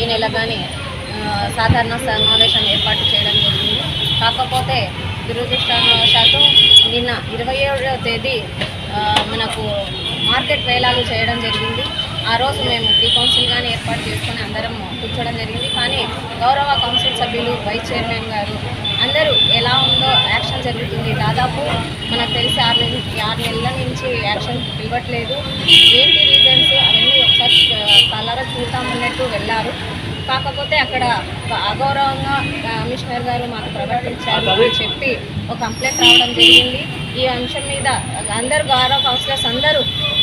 ఈ నెల కానీ సాధారణ సమావేశం ఏర్పాటు చేయడం జరిగింది. కాకపోతే దురదృష్టవశాత్తు నిన్న ఇరవై ఏడవ తేదీ మనకు మార్కెట్ వేలాలు చేయడం జరిగింది. ఆ రోజు మేము ప్రీ కౌన్సిల్ కానీ ఏర్పాటు చేసుకొని అందరం కూర్చోవడం జరిగింది. కానీ గౌరవ కౌన్సిల్ సభ్యులు వైస్ చైర్మన్ గారు అందరూ ఎలా ఉందో యాక్షన్ జరుగుతుంది. దాదాపు మనకు తెలిసి ఆరు నెల- ఆరు నెలల నుంచి యాక్షన్ ఇవ్వట్లేదు. ఏంటి రీజన్స్ అవన్నీ ఒకసారి కలరా చూద్దామన్నట్టు వెళ్ళారు. కాకపోతే అక్కడ అగౌరవంగా కమిషనర్ గారు మాకు ప్రవర్తించారు అని చెప్పి ఒక కంప్లైంట్ రావడం జరిగింది. ఈ అంశం మీద అందరు గౌరవ కౌన్సిలర్స్ అందరూ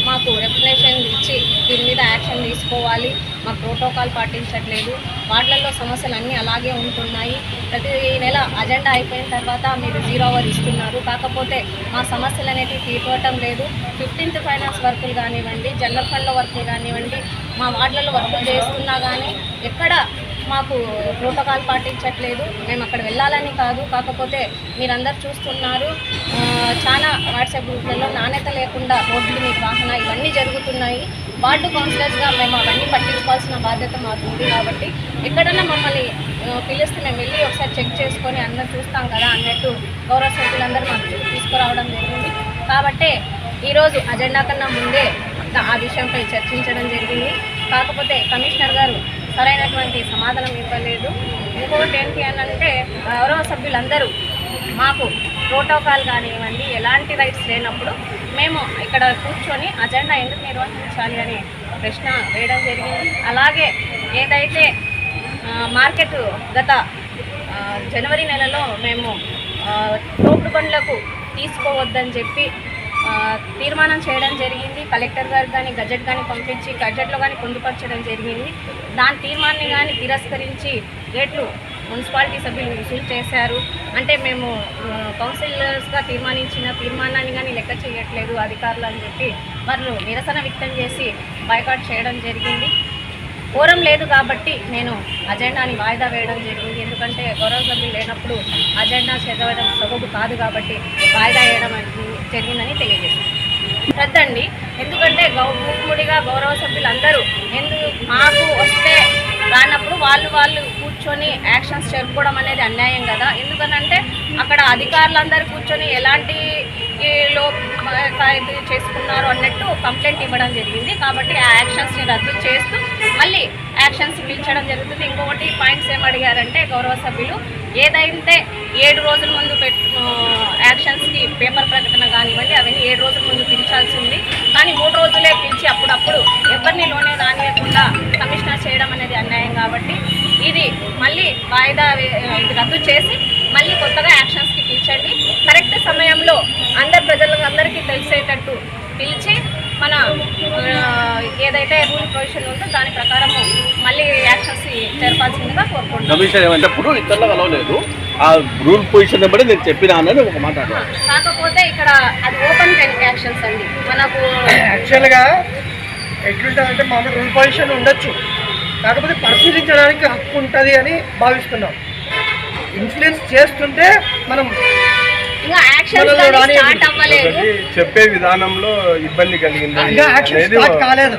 మాకు రెప్యుటేషన్ ఇచ్చి దీని మీద యాక్షన్ తీసుకోవాలి. మా ప్రోటోకాల్ పాటించట్లేదు. వాటిలలో సమస్యలు అన్నీ అలాగే ఉంటున్నాయి. ప్రతి నెల అజెండా అయిపోయిన తర్వాత మీరు జీరో అవర్ ఇస్తున్నారు. కాకపోతే మా సమస్యలు అనేటివి తీర్చడం లేదు. ఫిఫ్టీన్త్ ఫైనాన్స్ వర్కులు కానివ్వండి జనరల్ ఫండ్ల వర్కులు కానివ్వండి మా వార్డులలో వర్కులు చేస్తున్నా కానీ ఎక్కడ మాకు ప్రోటోకాల్ పాటించట్లేదు. మేము అక్కడ వెళ్ళాలని కాదు. కాకపోతే మీరందరూ చూస్తున్నారు. చాలా వాట్సాప్ గ్రూప్లలో నాణ్యత లేకుండా రోడ్లు నిర్వహణ ఇవన్నీ జరుగుతున్నాయి. వార్డు కౌన్సిలర్స్గా మేము అవన్నీ పట్టించుకోవాల్సిన బాధ్యత మాకు ఉంది కాబట్టి ఎక్కడన్నా మమ్మల్ని పిలిస్తే మేము వెళ్ళి ఒకసారి చెక్ చేసుకొని అందరూ చూస్తాం కదా అన్నట్టు గౌరవ సభ్యులందరూ మాకు తీసుకురావడం జరిగింది. కాబట్టే ఈరోజు అజెండా కన్నా ముందే ఆ విషయంపై చర్చించడం జరిగింది. కాకపోతే కమిషనర్ గారు సరైనటువంటి సమాధానం ఇవ్వలేదు. ఇంకోటి ఏంటి అని అంటే గౌరవ సభ్యులందరూ మాకు ప్రోటోకాల్ కానివ్వండి ఎలాంటి రైట్స్ లేనప్పుడు మేము ఇక్కడ కూర్చొని అజెండా ఎందుకు నిర్వహించాలి అనే ప్రశ్న వేయడం జరిగింది. అలాగే ఏదైతే మార్కెట్ గత జనవరి నెలలో మేము తోపుడు బండ్లకు తీసుకోవద్దని చెప్పి తీర్మానం చేయడం జరిగింది. కలెక్టర్ గారు కానీ గజెట్ కానీ పంపించి గజెట్లో కానీ పొందుపరచడం జరిగింది. దాని తీర్మానాన్ని కానీ తిరస్కరించి రేట్లు మున్సిపాలిటీ సభ్యులు వసూలు చేశారు. అంటే మేము కౌన్సిలర్స్గా తీర్మానించిన తీర్మానాన్ని కానీ లెక్క చేయట్లేదు అధికారులు అని చెప్పి వాళ్ళు నిరసన వ్యక్తం చేసి బైకాట్ చేయడం జరిగింది. కోరం లేదు కాబట్టి నేను అజెండాని వాయిదా వేయడం జరిగింది. ఎందుకంటే గౌరవ సభ్యులు లేనప్పుడు అజెండా చదవడం సబబు కాదు కాబట్టి వాయిదా వేయడం అనేది జరిగిందని తెలియజేస్తాను రద్దండి ఎందుకంటే గౌ మూకుముడిగా గౌరవ సభ్యులందరూ ఎందు మాకు వస్తే రానప్పుడు వాళ్ళు వాళ్ళు కూర్చొని యాక్షన్స్ జరుపుకోవడం అనేది అన్యాయం కదా. ఎందుకనంటే అక్కడ అధికారులందరూ కూర్చొని ఎలాంటి లో ఇది చేసుకున్నారు అన్నట్టు కంప్లైంట్ ఇవ్వడం జరిగింది. కాబట్టి ఆ యాక్షన్స్ని రద్దు చేస్తూ మళ్ళీ యాక్షన్స్ పిలిచడం జరుగుతుంది. ఇంకొకటి పాయింట్స్ ఏం అడిగారంటే గౌరవ సభ్యులు ఏదైతే ఏడు రోజుల ముందు యాక్షన్స్కి పేపర్ ప్రకటన కానివ్వండి అవన్నీ ఏడు రోజుల ముందు పిలిచాల్సి ఉంది. కానీ మూడు రోజులే పిలిచి అప్పుడప్పుడు ఎవరిని లోనే రానియకుండా కమిషనర్ చేయడం అనేది అన్యాయం కాబట్టి ఇది మళ్ళీ వాయిదా ఇది రద్దు చేసి మళ్ళీ కొత్తగా యాక్షన్స్కి పిలిచండి. కరెక్ట్ సమయంలో అందరు ప్రజలకు అందరికీ తెలిసేటట్టు పిలిచి మన ఏదైతే రూల్ ప్రొవిజన్ ఉందో దాని ప్రకారము మళ్ళీ యాక్షన్స్ జరపాల్సిందిగా కోరుకుంటున్నాం. కమిషన్ ఏమంటప్పుడు ఇతరులు కలవలేదు ఆ రూల్ పొజిషన్ బట్టి నేను చెప్పినానని ఒక మాట కాకపోతే ఇక్కడ అది ఓపెన్ యాక్షన్స్ అండి. మనకు యాక్చువల్గా ఎట్లుంటుందంటే మామూలు రూల్ పొజిషన్ ఉండొచ్చు. కాకపోతే పరిశీలించడానికి హక్కు ఉంటుంది అని భావిస్తున్నాం. ఇన్ఫ్లుయెన్స్ చేస్తుంటే మనం చెప్పే విధానంలో ఇబ్బంది కలిగింది. కాలేదు.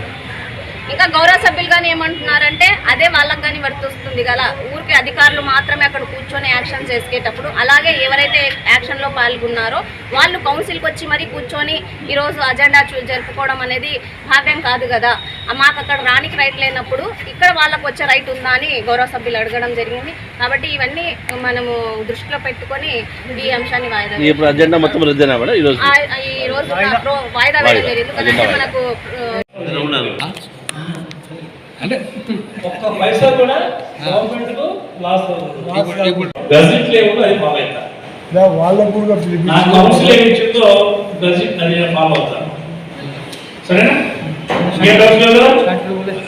ఇంకా గౌరవ సభ్యులు కానీ ఏమంటున్నారంటే అదే వాళ్ళకి కానీ వర్తిస్తుంది కదా. ఊరికి అధికారులు మాత్రమే అక్కడ కూర్చొని యాక్షన్ చేసుకేటప్పుడు అలాగే ఎవరైతే యాక్షన్లో పాల్గొన్నారో వాళ్ళు కౌన్సిల్కి వచ్చి మరీ కూర్చొని ఈరోజు అజెండా చూ జరుపుకోవడం అనేది భావ్యం కాదు కదా. మాకు అక్కడ రానికి రైట్ లేనప్పుడు ఇక్కడ వాళ్ళకు వచ్చే రైట్ ఉందా అని గౌరవ సభ్యులు అడగడం జరిగింది. కాబట్టి ఇవన్నీ మనము దృష్టిలో పెట్టుకొని ఈ అంశాన్ని వాయిదా ఈ రోజు? వాయిదా వేయడం జరిగింది. ఎందుకంటే మనకు ఆ, ఒక్క పైసా కూడా గవర్నమెంట్కు లాస్ గజెట్ లేవు అది ఫాలో అవుతా వాళ్ళకు కూడా నా కౌన్సిల్ ఏమి ఇచ్చిందో గజెట్ అది నేను ఫాలో అవుతాను సరేనా?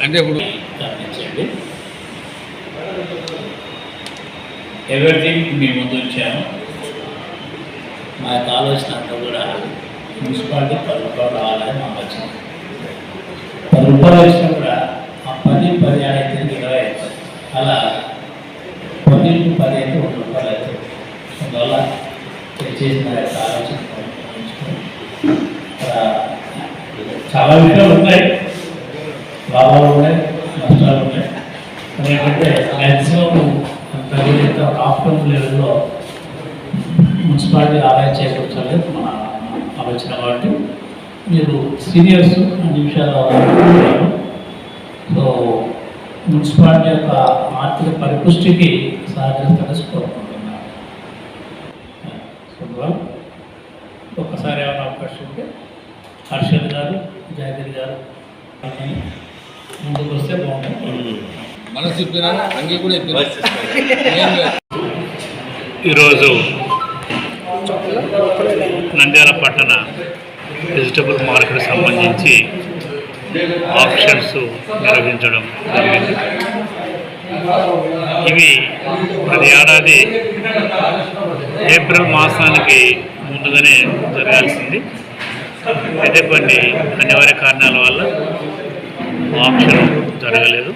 అంటే ఇప్పుడు ఎవ్రీథింగ్ మీ ముందు వచ్చాను మా యొక్క ఆలోచన అంతా కూడా మున్సిపాలిటీ పది రూపాయలు రావాలని మాకు వచ్చింది పది రూపాయలు వచ్చినా కూడా ఆ పది పది అయితే ఇరవై అవుతుంది అలా పది అయితే ఒక రూపాయలు అవుతుంది అందువల్ల చేసిన యొక్క ఆలోచన చాలా విషయాలు ఉన్నాయి. లాభాలు ఉన్నాయి నష్టాలు ఉన్నాయి. ఎందుకంటే మ్యాక్సిమం తగినంత ఆఫ్టర్ లెవెల్లో మున్సిపాలిటీ ఆదాయం చేకూర్చలేదు మన ఆలోచన కాబట్టి మీరు సీనియర్స్ అన్ని విషయాలు సో మున్సిపాలిటీ యొక్క ఆర్థిక పరిపుష్టికి సహకరిస్తారని కోరుకుంటున్నాను ఒక్కసారి ఏమైనా అవకాశం ఉంటే హర్షద్ గారు జాగిరి గారు ముందుకు వస్తే బాగుంటుంది. మనసు చెప్పినా అంగీ కూడా చెప్పినా. ఈరోజు నంద్యాల పట్టణ వెజిటబుల్ మార్కెట్ సంబంధించి ఆప్షన్స్ నిర్వహించడం జరిగింది. ఇవి ప్రతి ఏడాది ఏప్రిల్ మాసానికి ముందుగానే జరగాల్సింది. అయితే కొన్ని అనివార్య కారణాల వల్ల ఆప్షన్ జరగలేదు.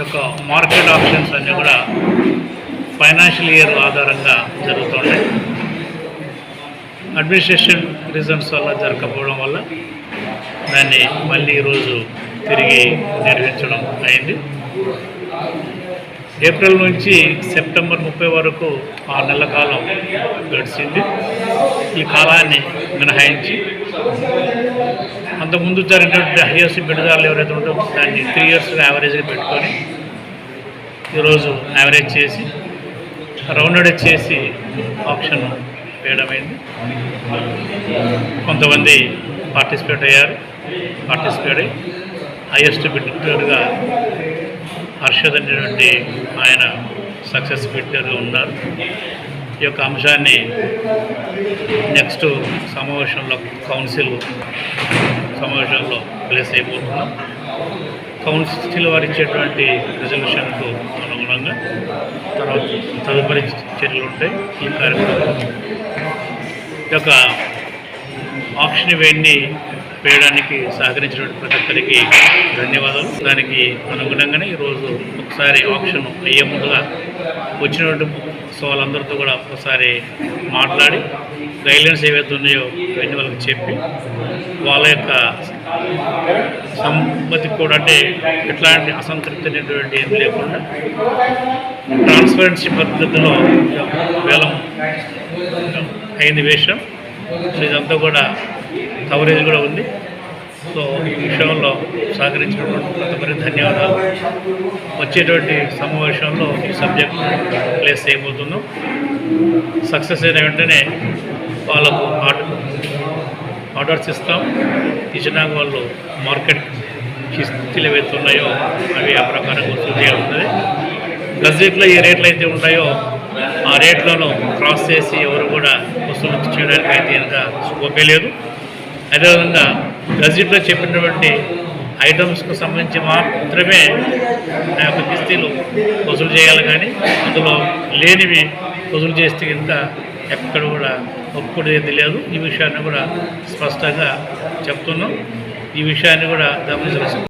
యొక్క మార్కెట్ ఆప్షన్స్ అన్నీ కూడా ఫైనాన్షియల్ ఇయర్ ఆధారంగా జరుగుతున్నాయి అడ్మినిస్ట్రేషన్ రీజన్స్ వల్ల జరగకపోవడం వల్ల దాన్ని మళ్ళీ ఈరోజు తిరిగి నిర్వహించడం అయింది. ఏప్రిల్ నుంచి సెప్టెంబర్ ముప్పై వరకు ఆరు నెలల కాలం గడిచింది. ఈ కాలాన్ని మినహాయించి అంతకుముందు జరిగినటువంటి హైయెస్ట్ బిడ్డదారులు ఎవరైతే ఉంటారో దాన్ని త్రీ ఇయర్స్ యావరేజ్గా పెట్టుకొని ఈరోజు యావరేజ్ చేసి రౌండెడ్ చేసి ఆప్షన్ వేయడమైంది. కొంతమంది పార్టిసిపేట్ అయ్యారు. పార్టిసిపేట్ అయ్యి హైయెస్ట్ బిడ్డర్గా హర్షద్ అనేటువంటి ఆయన సక్సెస్ బిడ్డర్గా ఉన్నారు. ఈ యొక్క అంశాన్ని నెక్స్ట్ సమావేశంలో కౌన్సిల్ సమావేశంలో ప్లేస్ అయిపోతున్నాం. కౌన్సిల్ వారు ఇచ్చేటువంటి రిజల్యూషన్కు అనుగుణంగా తర్వాత తదుపరి చర్యలు ఉంటాయి. ఈ కార్యక్రమం ఈ యొక్క ఆప్షన్ వేడిని వేయడానికి సహకరించినటువంటి ప్రతి ఒక్కరికి ధన్యవాదాలు. దానికి అనుగుణంగానే ఈరోజు ఒకసారి ఆప్షన్ అయ్యే ముందుగా వచ్చినటువంటి సో వాళ్ళందరితో కూడా ఒకసారి మాట్లాడి గైడ్లైన్స్ ఏవైతే ఉన్నాయో అవన్నీ వాళ్ళకి చెప్పి వాళ్ళ యొక్క సంపతి కూడా అంటే ఎట్లాంటి అసంతృప్తి అనేటువంటి ఏం లేకుండా ట్రాన్స్పరెన్సీ పద్ధతిలో వేలం అయింది వేషం. సో ఇదంతా కూడా కవరేజ్ కూడా ఉంది. సో ఈ విషయంలో సహకరించినటువంటి కొంతమంది ధన్యవాదాలు. వచ్చేటువంటి సమావేశంలో ఈ సబ్జెక్ట్ ప్లేస్ చేయబోతున్నాం. సక్సెస్ అయిన వెంటనే వాళ్ళకు ఆర్డర్ ఆర్డర్స్ ఇస్తాం. ఇచ్చినాక వాళ్ళు మార్కెట్ స్థితిలో వెళ్తున్నాయో అవి ఆ ప్రకారం వసూలు ఉంటుంది గజెట్లో ఏ రేట్లు అయితే ఉంటాయో ఆ రేట్లను క్రాస్ చేసి ఎవరు కూడా వసూలు చేయడానికి అయితే ఇంకా స్కోపే లేదు. అదేవిధంగా గజెట్లో చెప్పినటువంటి ఐటమ్స్కు సంబంధించి మాత్రమే ఆ యొక్క కిస్తీలు వసూలు చేయాలి కానీ అందులో లేనివి వసూలు చేస్తే ఇంత ఎక్కడ కూడా ఒప్పుకునేది లేదు. ఈ విషయాన్ని కూడా స్పష్టంగా చెప్తున్నాం. ఈ విషయాన్ని కూడా గమనించవలసింది